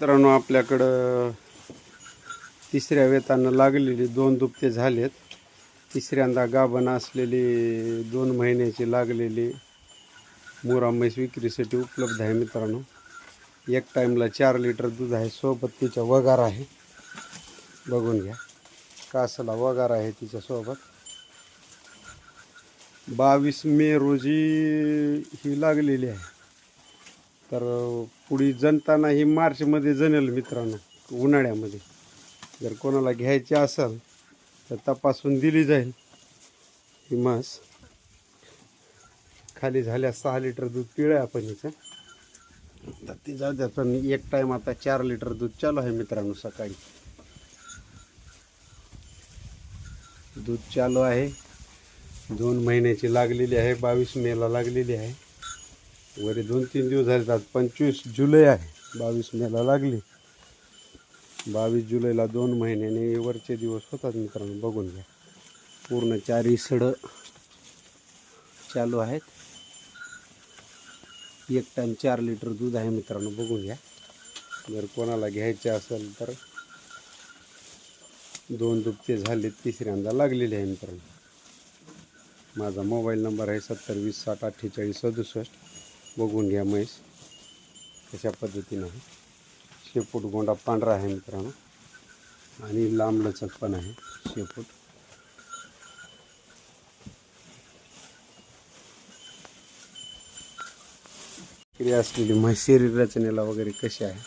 मित्रांनो आपल्याकडं तिसऱ्या वेतानं लागलेली दोन दुपते झालेत. तिसऱ्यांदा गाभण असलेली दोन महिन्याची लागलेली मुरा म्हैस विक्रीसाठी उपलब्ध आहे मित्रांनो. एक टाईमला चार लिटर दूध आहे. सोबत तिचा वगार आहे. बघून घ्या. कासला वगार आहे तिच्यासोबत बावीस मे रोजी ही लागलेली आहे. तर पुढी जनताना ही मार्चमध्ये जनेल मित्रांनो उन्हाळ्यामध्ये. जर कोणाला घ्यायची असेल तर तपासून दिली जाईल. ही मास खाली झाल्या सहा लिटर दूध पिळं आहे आपण हिचं तर ती जाऊ द्या पण एक टाईम आता चार लिटर दूध चालू आहे मित्रांनो सकाळी. दूध चालू आहे. दोन महिन्याची लागलेली आहे बावीस मेला लागलेली आहे. वरी दोन तीन दिवस झाले आज पंचवीस जुलै आहे. बावीस मेला लागली. बावीस जुलैला दोन महिन्याने वरचे दिवस होतात मित्रांनो बघून घ्या. पूर्ण चारी सडं चालू आहेत. एक टाईम चार लिटर दूध आहे मित्रांनो बघून घ्या. जर कोणाला घ्यायचे असेल तर दोन दुपते झाले तिसऱ्यांदा लागलेले आहे मित्रांनो. माझा मोबाईल नंबर आहे सत्तर वीस साठ अठ्ठेचाळीस सदुसष्ट. बघून घ्या म्हैस. कशा पद्धतीनं आहे. शेपूट गोंडा पांढरा आहे मित्रांनो. आणि लांब लचक पण आहे शेपूट. क्रिया असलेली म्हैस शरीर रचनेला वगैरे कशी आहे?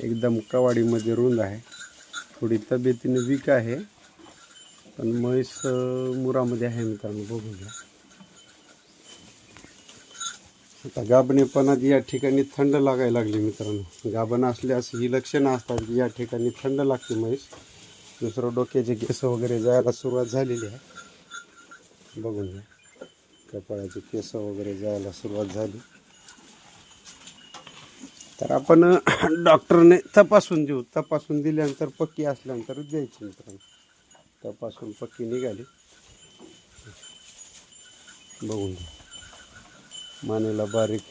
एकदम कवाडीमध्ये रुंद आहे. थोडी तब्येतीने वीक आहे. पण म्हैस मुरामध्ये आहे मित्रांनो. बघून घ्या. आता गाभणेपणात या ठिकाणी थंड लागायला लागली मित्रांनो. गाभण असल्यास ही लक्षणं असतात की या ठिकाणी थंड लागते म्हैस. दुसरं डोक्याचे केस वगैरे जायला सुरुवात झालेली आहे. बघून घ्या. कपाळाचे केस वगैरे जायला सुरुवात झाली. तर आपण डॉक्टरने तपासून देऊ. तपासून दिल्यानंतर पक्की असल्यानंतर द्यायची मित्रांनो. तपासून पक्की निघाली. बघून घ्या. मानेला बारीक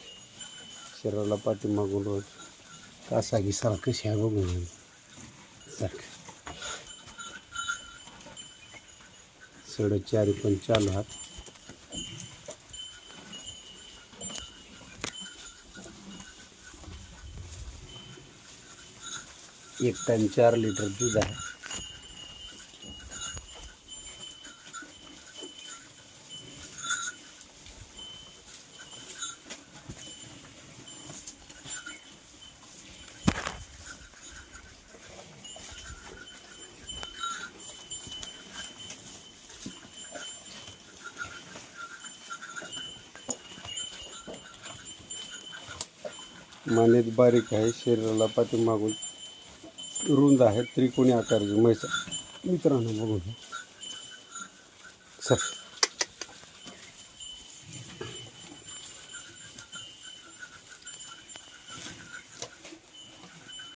शरीराला पाठीमागून रोज कासा घिसाला कशी आहे बघून सारखं. सड चारी पण चालू आहात. एक टाईम चार लिटर दूध आहे. मानेत बारीक आहे शरीराला पाठीमागून रुंद आहे त्रिकोणी आकाराची म्हैसा मित्रांनो बघून घ्या.